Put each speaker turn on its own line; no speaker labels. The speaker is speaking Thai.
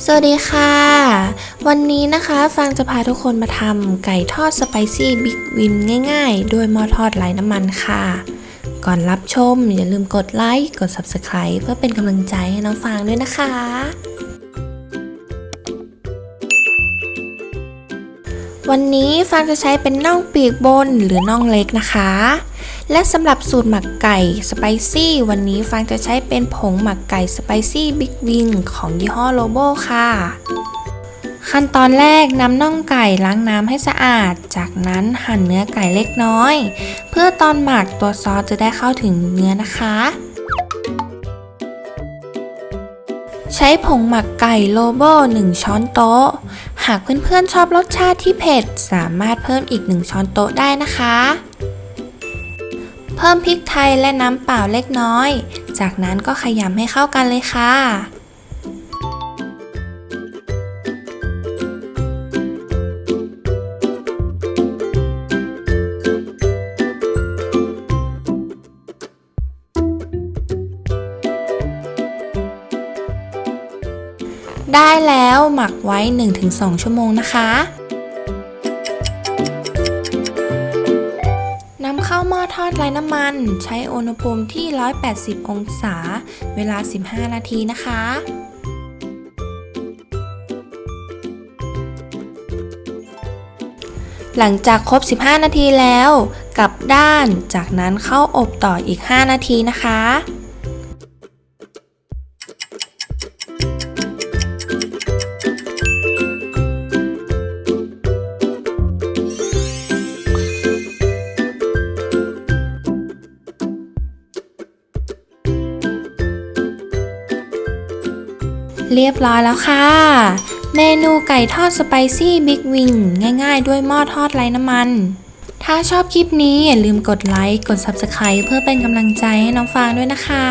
สวัสดีค่ะ วันนี้นะคะฟางจะพาทุกคนมาทำไก่ทอดสไปซี่บิ๊กวินง่ายๆ ด้วยหม้อทอดไร้น้ำมันค่ะ ก่อนรับชมอย่าลืมกดไลค์ กด Subscribe เพื่อเป็นกำลังใจให้น้องฟางด้วยนะคะ วันนี้ฟางจะใช้เป็นน่องปีกบนหรือน่องเล็กนะคะ และสำหรับสูตรหมักไก่สไปซี่วันนี้ฟางจะใช้เป็นผงหมักไก่สไปซี่บิ๊กวิงของยี่ห้อโลโบค่ะ ขั้นตอนแรกนำน่องไก่ล้างน้ำให้สะอาด จากนั้นหั่นเนื้อไก่เล็กน้อย เพื่อตอนหมักตัวซอสจะได้เข้าถึงเนื้อนะคะใช้ผงหมักไก่โลโบ1ช้อนโต๊ะ หากเพื่อนๆชอบรสชาติที่เผ็ด สามารถเพิ่มอีกหนึ่งช้อนโต๊ะได้นะคะ เพิ่มพริกไทยและน้ำเปล่าเล็กน้อย จากนั้นก็ขยำให้เข้ากันเลยค่ะ ได้แล้วหมักไว้ 1-2 ชั่วโมงนะคะนำเข้าหม้อทอดไร้น้ำมัน ใช้อุณหภูมิที่ 180 องศา เวลา 15 นาทีนะคะ หลังจากครบ 15 นาทีแล้ว กลับด้าน จากนั้นเข้าอบต่ออีก 5 นาทีนะคะ เรียบร้อยแล้วค่ะ เมนูไก่ทอดสไปซี่บิ๊กวิงง่ายๆ ด้วยหม้อทอดไร้น้ำมัน ถ้าชอบคลิปนี้อย่าลืมกดไลค์ กด Subscribe เพื่อเป็นกำลังใจให้น้องฟางด้วยนะคะ